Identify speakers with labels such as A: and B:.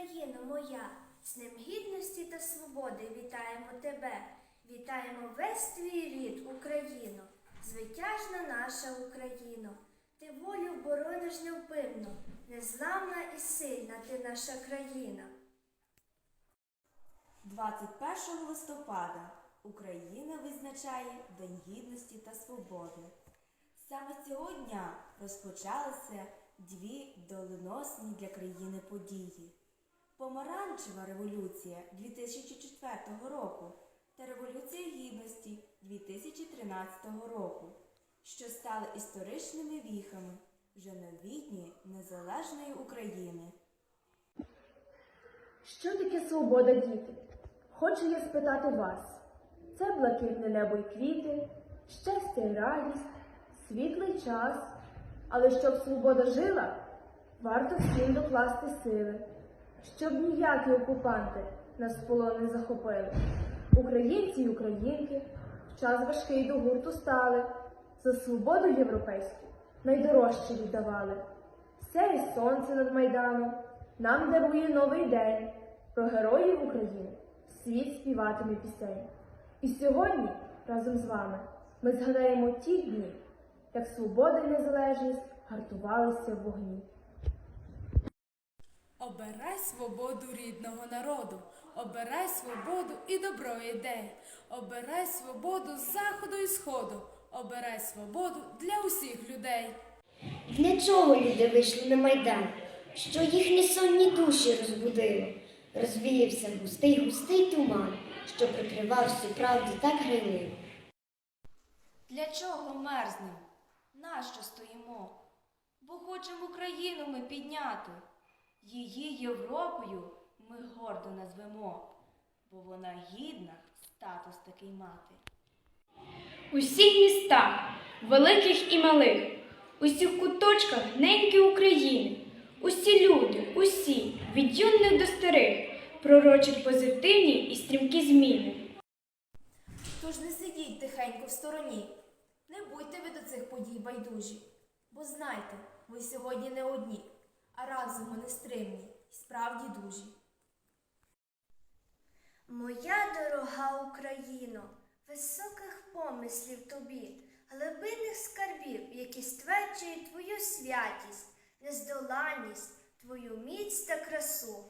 A: Україно моя, з Днем гідності та свободи вітаємо тебе, вітаємо весь твій рід, Україно, звитяжна наша Україно. Ти волю борониш невпинно, незламна і сильна ти наша країна.
B: 21 листопада Україна визначає День Гідності та Свободи. Саме цього дня розпочалися дві доленосні для країни події: Помаранчева революція 2004 року та Революція Гідності 2013 року, що стали історичними віхами вже новітньої незалежної України.
C: Що таке свобода, діти? Хочу я спитати вас. Це блакитне небо й квіти, щастя й радість, світлий час. Але щоб свобода жила, варто всім докласти сили, щоб ніякі окупанти нас в полон не захопили. Українці й українки в час важкий до гурту стали, за свободу європейську найдорожче віддавали. Сяє сонце над Майданом, нам дарує новий день. Про героїв України світ співатиме пісень. І сьогодні разом з вами ми згадаємо ті дні, як свобода і незалежність гартувалися в вогні.
D: Обирай свободу рідного народу, обирай свободу і добро ідей, обирай свободу з заходу і сходу, обирай свободу для усіх людей.
E: Для чого люди вийшли на майдан? Що їхні сонні душі розбудило? Розвіявся густий густий туман, що прикривав всю правду так грайливо.
B: Для чого мерзнем? Нащо стоїмо? Бо хочемо Україну ми підняти. Її Європою ми гордо назвемо, бо вона гідна статус такий мати.
F: У всіх містах, великих і малих, усіх куточках неньки України, усі люди, усі, від юних до старих, пророчать позитивні і стрімкі зміни.
A: Тож не сидіть тихенько в стороні, не будьте ви до цих подій байдужі, бо знайте, ви сьогодні не одні, а разом вони стримні і справді дужі. Моя дорога Україно, високих помислів тобі, глибинних скарбів, які стверджують твою святість, нездоланність, твою міць та красу.